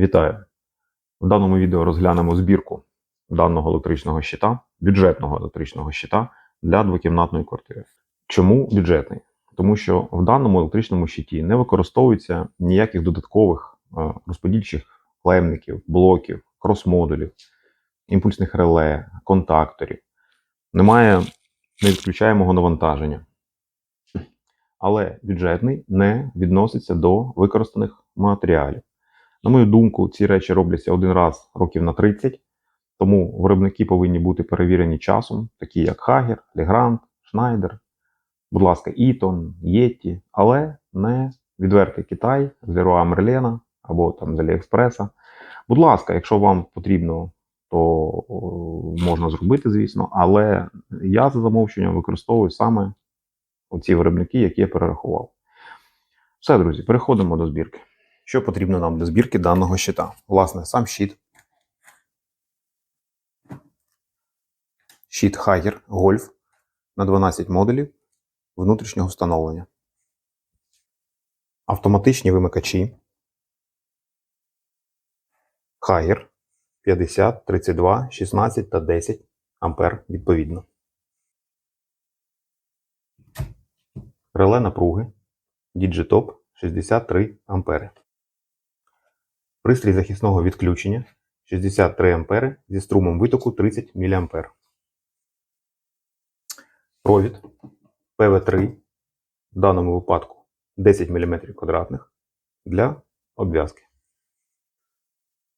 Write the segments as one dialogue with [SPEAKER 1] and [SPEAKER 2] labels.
[SPEAKER 1] Вітаю! В даному відео розглянемо збірку даного електричного щита, бюджетного електричного щита для двокімнатної квартири. Чому бюджетний? Тому що в даному електричному щиті не використовується ніяких додаткових е, розподільчих клемників, блоків, крос-модулів, імпульсних реле, контакторів. Немає невідключаємого навантаження. Але бюджетний не відноситься до використаних матеріалів. На мою думку, ці речі робляться один раз років на 30, тому виробники повинні бути перевірені часом, такі як Хагер, Легрант, Шнайдер, будь ласка, Ітон, Єтті, але не відвертий Китай з Leroy Merlin або там з Аліекспреса. Будь ласка, якщо вам потрібно, то можна зробити, звісно, але я за замовченням використовую саме оці виробники, які я перерахував. Все, друзі, переходимо до збірки. Що потрібно нам для збірки даного щита? Власне, сам щит. Щит Hager Golf на 12 модулів внутрішнього встановлення. Автоматичні вимикачі. Hager 50, 32, 16 та 10 ампер відповідно. Реле напруги Digitop 63 ампери. Пристрій захисного відключення 63 ампери зі струмом витоку 30 мА. Провід ПВ3 в даному випадку 10 мм квадратних для обв'язки.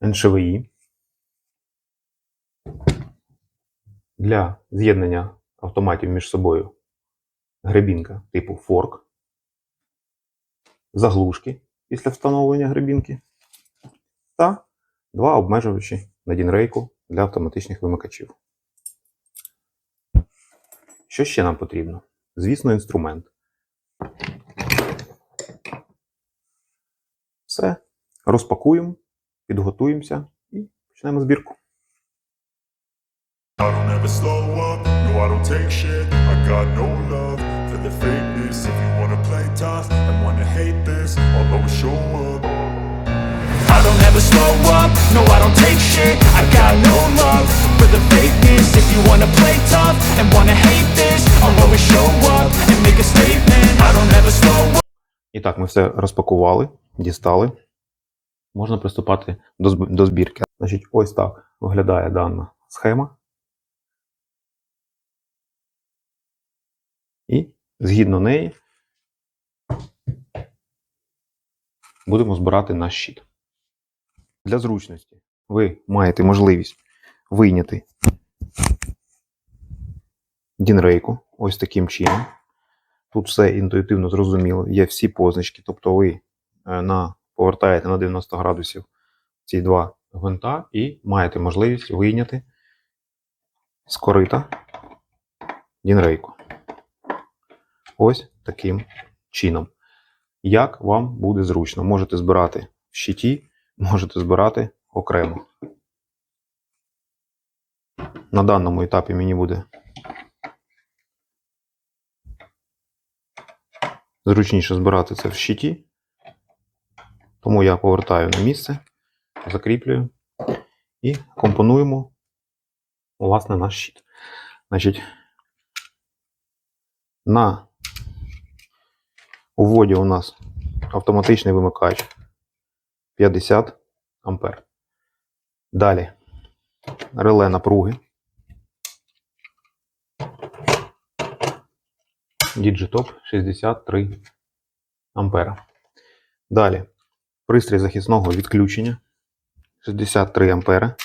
[SPEAKER 1] НШВІ для з'єднання автоматів між собою гребінка типу форк, заглушки після встановлення гребінки та два обмежувачі на дінрейку для автоматичних вимикачів. Що ще нам потрібно? Звісно, інструмент. Все. Розпакуємо, підготуємося і почнемо збірку.
[SPEAKER 2] I don't ever slow up, no I don't take shit I got no love for the fakeness If you wanna play tough and wanna hate this I'll always show up
[SPEAKER 3] I don't ever slow up, no I don't take shit I got no love for the fakeness If you wanna play tough and wanna hate this I'll always show up and make a statement I don't ever slow up
[SPEAKER 1] І так, ми все розпакували, дістали. Можна приступати до, до збірки. Значить, ось так виглядає дана схема. І згідно неї будемо збирати наш щит. Для зручності ви маєте можливість вийняти дінрейку ось таким чином. Тут все інтуїтивно зрозуміло, є всі позначки, тобто ви е, на, повертаєте на 90 градусів ці два гвинта і маєте можливість вийняти з корита дінрейку. Ось таким чином. Як вам буде зручно? Можете збирати в щиті, можете збирати окремо. На даному етапі мені буде зручніше збирати це в щиті. Тому я повертаю на місце, закріплюю і компонуємо власне наш щит. Значить, на уводі у нас автоматичний вимикач 50 ампер. Далі реле напруги. Digitop 63 ампера. Далі пристрій захисного відключення 63 ампера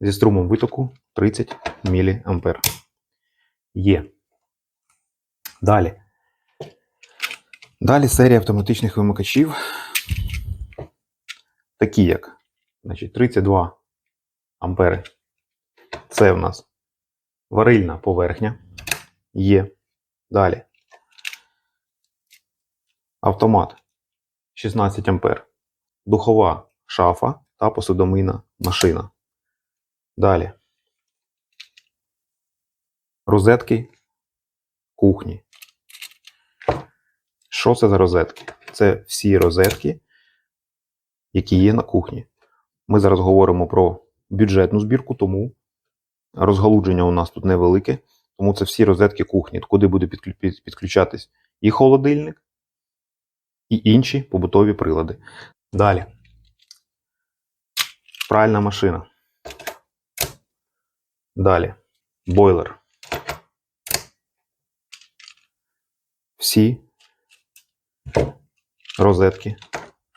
[SPEAKER 1] зі струмом витоку 30 мА. Є. Далі. Далі серія автоматичних вимикачів. Такі як значить, 32 ампери. Це у нас варильна поверхня. Є. Далі. Автомат 16 ампер. Духова шафа та посудомийна машина. Далі. Розетки кухні. Що це за розетки? Це всі розетки які є на кухні. Ми зараз говоримо про бюджетну збірку, тому розгалудження у нас тут невелике, тому це всі розетки кухні, куди буде підключатись і холодильник, і інші побутові прилади. Далі. Пральна машина. Далі. Бойлер. Всі розетки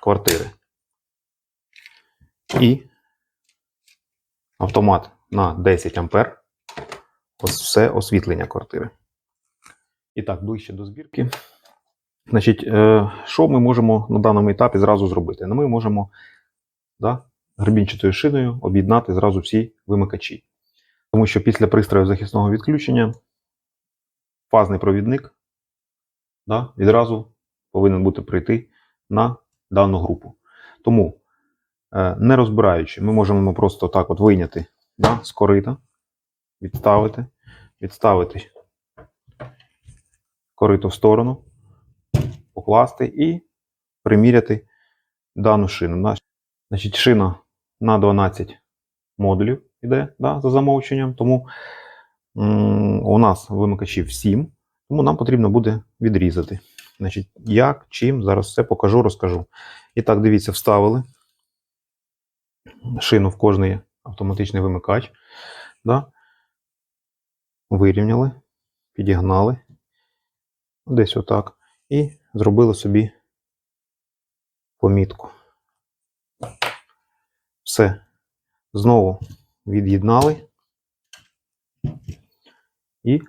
[SPEAKER 1] квартири. І автомат на 10 ампер. Ось все освітлення квартири. І так, ближче до збірки. Значить, е, що ми можемо на даному етапі зразу зробити? Ну, ми можемо да, гребінчатою шиною об'єднати зразу всі вимикачі. Тому що після пристрою захисного відключення фазний провідник да, відразу повинен бути прийти на дану групу. Тому, не розбираючи, ми можемо просто так от вийняти. Да, з корита, відставити, відставити корито в сторону, покласти і приміряти дану шину. Значить, шина на 12 модулів іде да, за замовченням, тому у нас вимикачів 7, тому нам потрібно буде відрізати. Значить, як, чим, зараз все покажу, розкажу. І так, дивіться, вставили шину в кожний автоматичний вимикач. Да? Вирівняли, підігнали. Десь отак. І зробили собі помітку. Все. Знову від'єднали. І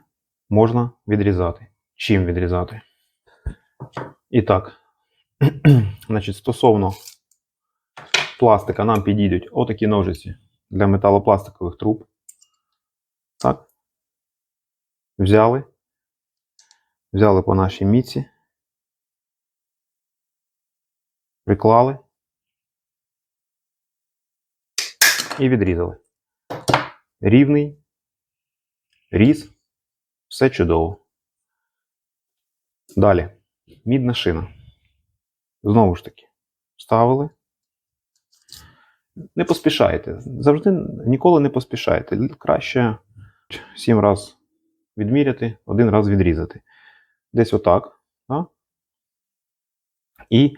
[SPEAKER 1] можна відрізати. Чим відрізати? І так. Значить, стосовно пластика нам підійдуть отакі ножиці для металопластикових труб. Так. Взяли. Взяли по нашій міці. Приклали. І відрізали. Рівний. Різ. Все чудово. Далі. Мідна шина. Знову ж таки, вставили. Не поспішайте. Завжди ніколи не поспішайте. Краще сім раз відміряти, один раз відрізати. Десь отак. Да? І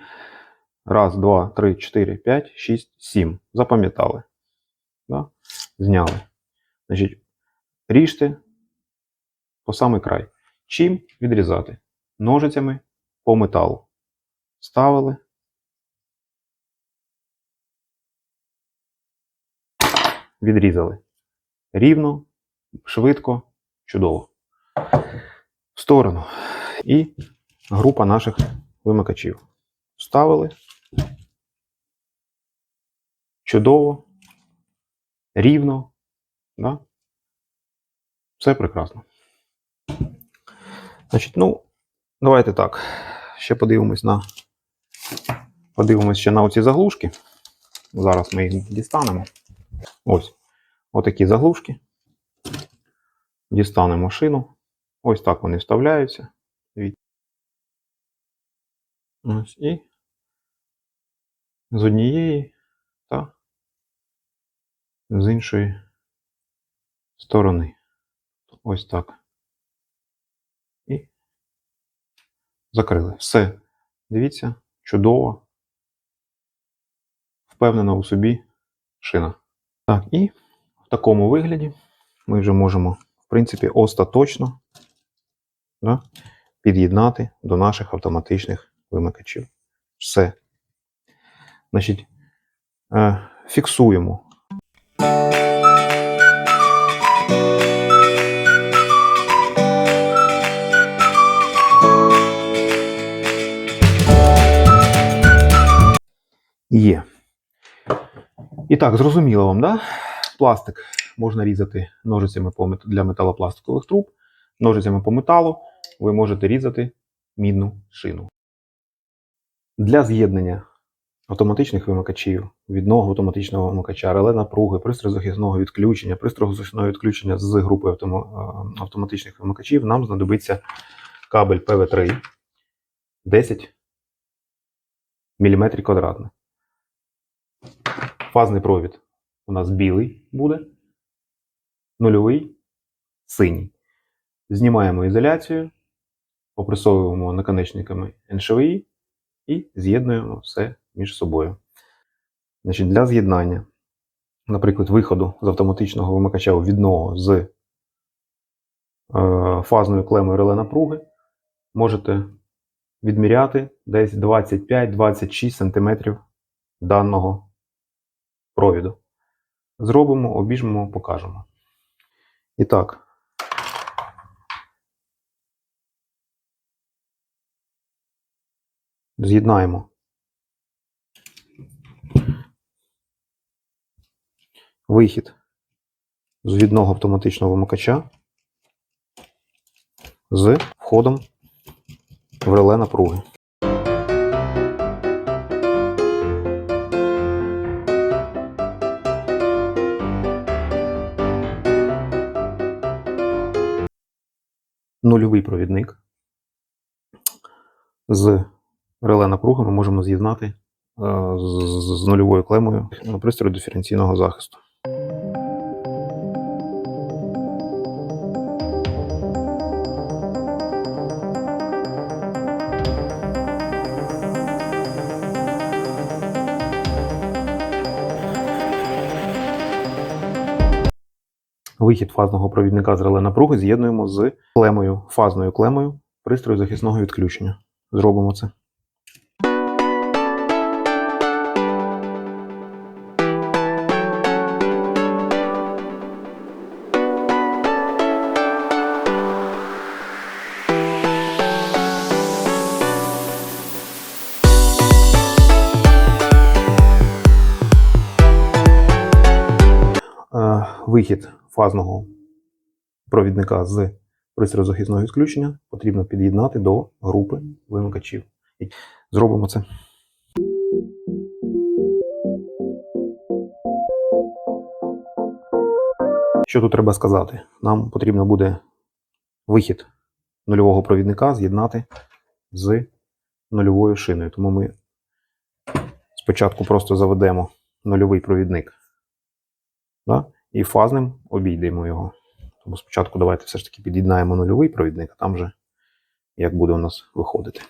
[SPEAKER 1] раз, два, три, чотири, п'ять, шість, сім. Запам'ятали. Да? Зняли. Значить, ріжте по самий край. Чим відрізати? Ножицями по металу. Ставили. Відрізали. Рівно, швидко, чудово. В сторону. І група наших вимикачів. Вставили. Чудово. Рівно. Да? Все прекрасно. Значить, ну, давайте так. Ще подивимось на. Подивимось ще на оці заглушки. Зараз ми їх дістанемо. Ось. Отакі заглушки. Дістанемо шину. Ось так вони вставляються. Ось і з однієї та з іншої сторони. Ось так. І закрили. Все. Дивіться, чудово. Впевнена у собі шина. Так, і в такому вигляді ми вже можемо, в принципі, остаточно да, під'єднати до наших автоматичних вимикачів. Все. Значить, е, фіксуємо. Є. І так, зрозуміло вам, да? Пластик можна різати ножицями для металопластикових труб, ножицями по металу ви можете різати мідну шину. Для з'єднання автоматичних вимикачів, відного автоматичного вимикача, реле напруги, пристрою захисного відключення, пристрою захисного відключення з групи е, автоматичних вимикачів, нам знадобиться кабель ПВ3 10 мм квадратних. Фазний провід у нас білий буде, нульовий синій. Знімаємо ізоляцію, опресовуємо наконечниками НШВІ і з'єднуємо все між собою. Значить, для з'єднання, наприклад, виходу з автоматичного вимикача відного з е, фазною клемою реле напруги, можете відміряти десь 25-26 см даного провіду. Зробимо, обіжмемо, покажемо. І так. З'єднаємо вихід з відного автоматичного вимикача з входом в реле напруги. Нульовий провідник з реле напруги ми можемо з'єднати е, з, нульовою клемою на пристрою диференційного захисту. Вихід фазного провідника з реле напруги з'єднуємо з клемою, фазною клемою пристрою захисного відключення. Зробимо це. Е, Вихід фазного провідника з пристрою захисного відключення потрібно під'єднати до групи вимикачів. Зробимо це. Що тут треба сказати? Нам потрібно буде вихід нульового провідника з'єднати з нульовою шиною. Тому ми спочатку просто заведемо нульовий провідник. Да? І фазним обійдемо його. Тому спочатку давайте все ж таки під'єднаємо нульовий провідник, а там вже як буде у нас виходити.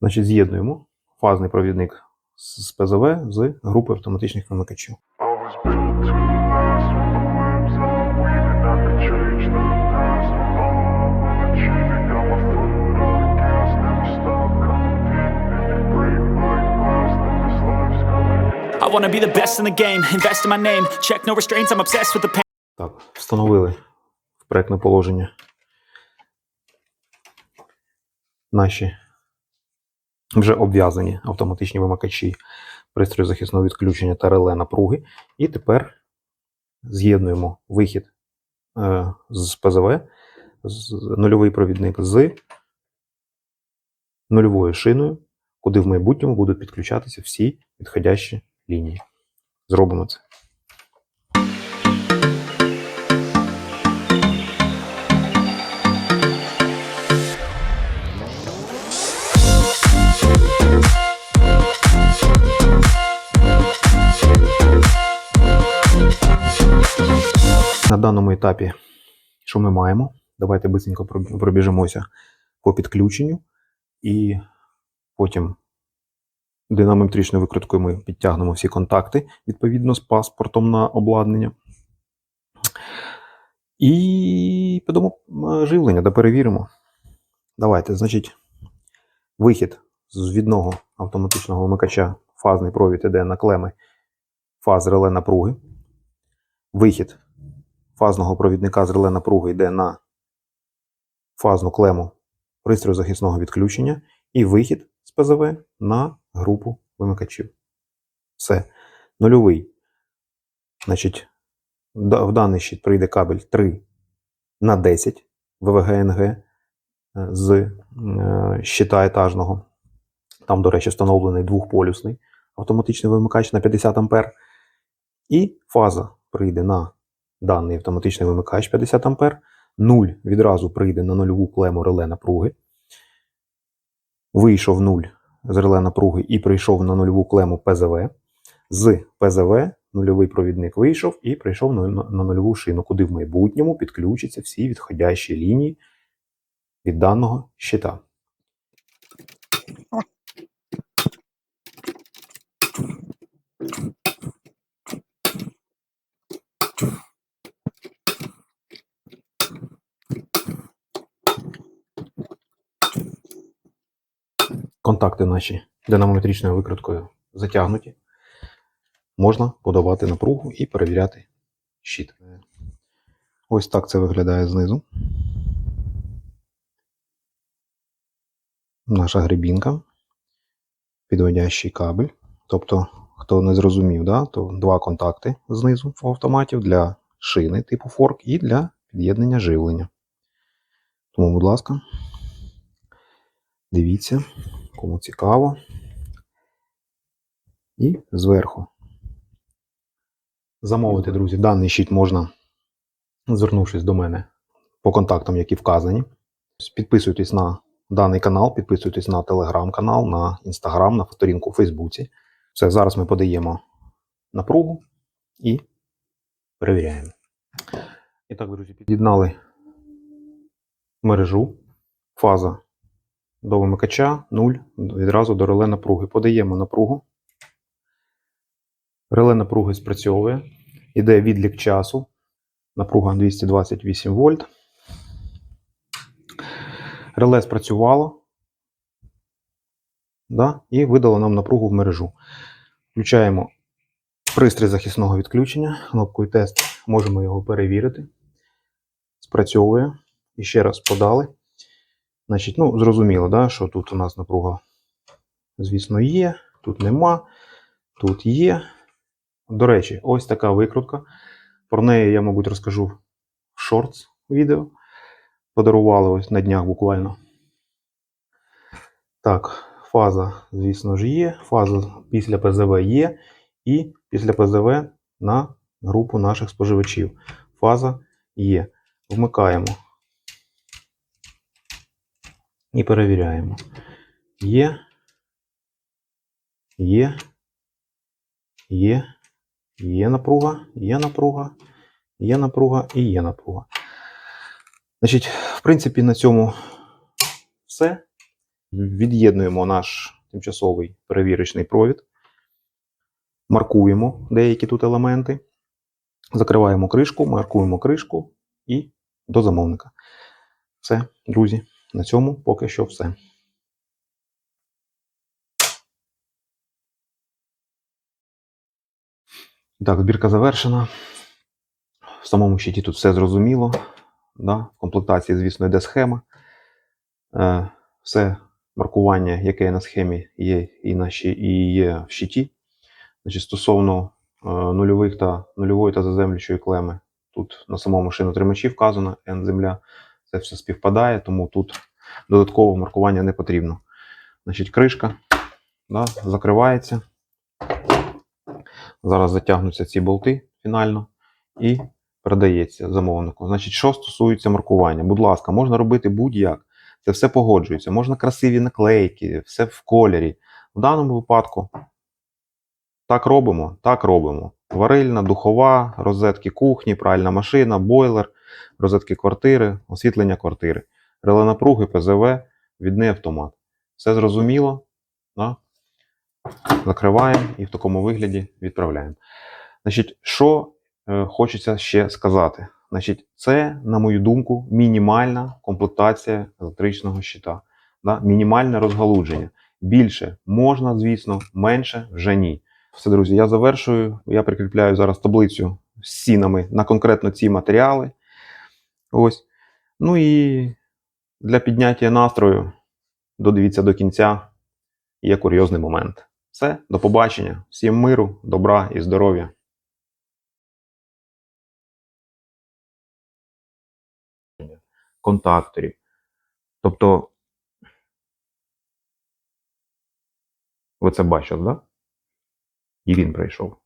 [SPEAKER 1] Значить, з'єднуємо фазний провідник з ПЗВ з групи автоматичних вимикачів.
[SPEAKER 3] Wanna be the best in the game, invest in my name, check no restraints, I'm obsessed with the pain.
[SPEAKER 1] Так, встановили в проектне положення наші вже обв'язані автоматичні вимикачі пристрою захисного відключення та реле напруги. І тепер з'єднуємо вихід е, з ПЗВ, нульовий провідник з нульовою шиною, куди в майбутньому будуть підключатися всі підходящі лінії. Зробимо це. На даному етапі, що ми маємо? Давайте бисенько проб- пробіжимося по підключенню, і потім динамометричною викруткою ми підтягнемо всі контакти відповідно з паспортом на обладнання. І підемо е, живлення, да перевіримо. Давайте, значить, вихід з відного автоматичного вимикача, фазний провід іде на клеми фаз реле напруги. Вихід фазного провідника з реле напруги йде на фазну клему пристрою захисного відключення і вихід з ПЗВ на групу вимикачів. Все. Нульовий. Значить, в даний щит прийде кабель 3 на 10 ВВГНГ. е, з е, щита етажного. Там, до речі, встановлений двохполюсний автоматичний вимикач на 50 А. І фаза прийде на даний автоматичний вимикач 50 А. 0 відразу прийде на нульову клему реле напруги. Вийшов 0 з реле напруги і прийшов на нульову клему ПЗВ. З ПЗВ нульовий провідник вийшов і прийшов на, нульову шину, куди в майбутньому підключаться всі відходящі лінії від даного щита. Контакти наші динамометричною викруткою затягнуті. Можна подавати напругу і перевіряти щит. Ось так це виглядає знизу. Наша гребінка, підводящий кабель. Тобто, хто не зрозумів, да, то два контакти знизу в автоматів для шини типу форк і для під'єднання живлення. Тому, будь ласка, дивіться, кому цікаво. І зверху. Замовити, друзі, даний щит можна, звернувшись до мене по контактам, які вказані. Підписуйтесь на даний канал, підписуйтесь на телеграм-канал, на інстаграм, на сторінку у Фейсбуці. Все, зараз ми подаємо напругу і перевіряємо. І так, друзі, під'єднали мережу, фаза до вимикача 0, відразу до реле напруги. Подаємо напругу. Реле напруги спрацьовує. Іде відлік часу. Напруга 228 вольт. Реле спрацювало. Да? І видало нам напругу в мережу. Включаємо пристрій захисного відключення, кнопкою тест. Можемо його перевірити. Спрацьовує. І ще раз подали. Значить, ну, зрозуміло, да, що тут у нас напруга, звісно, є, тут нема, тут є. До речі, ось така викрутка. Про неї я, мабуть, розкажу в шортс відео. Подарували ось на днях буквально. Так, фаза, звісно ж, є. Фаза після ПЗВ є. І після ПЗВ на групу наших споживачів. Фаза є. Вмикаємо. І перевіряємо. Є. Є. Є. Є напруга, є напруга, є напруга і є напруга. Значить, в принципі, на цьому все. Від'єднуємо наш тимчасовий перевірочний провід. Маркуємо деякі тут елементи. Закриваємо кришку, маркуємо кришку і до замовника. Все, друзі, на цьому поки що все. Так, збірка завершена. В самому щиті тут все зрозуміло. Да? В комплектації, звісно, йде схема. Е, все маркування, яке на схемі, є і, на щі, і є в щиті. Значить, стосовно е, нульових та нульової та заземлюючої клеми, тут на самому шинотримачі вказано N земля. Це все співпадає, тому тут додаткового маркування не потрібно. Значить, кришка да, закривається. Зараз затягнуться ці болти фінально і передається замовнику. Значить, що стосується маркування, будь ласка, можна робити будь-як. Це все погоджується. Можна красиві наклейки, все в кольорі. В даному випадку так робимо, так робимо. Варильна, духова, розетки кухні, пральна машина, бойлер, розетки квартири, освітлення квартири, реле напруги, ПЗВ, відний автомат. Все зрозуміло? Да? Закриваємо і в такому вигляді відправляємо. Значить, що е, хочеться ще сказати? Значить, це, на мою думку, мінімальна комплектація електричного щита. Да? Мінімальне розгалудження. Більше можна, звісно, менше вже ні. Все, друзі, я завершую. Я прикріпляю зараз таблицю з цінами на конкретно ці матеріали. Ось. Ну і для підняття настрою додивіться до кінця. Є курйозний момент. Все, до побачення. Всім миру, добра і здоров'я. Контакторів, Тобто, ви це бачили, да? І він прийшов.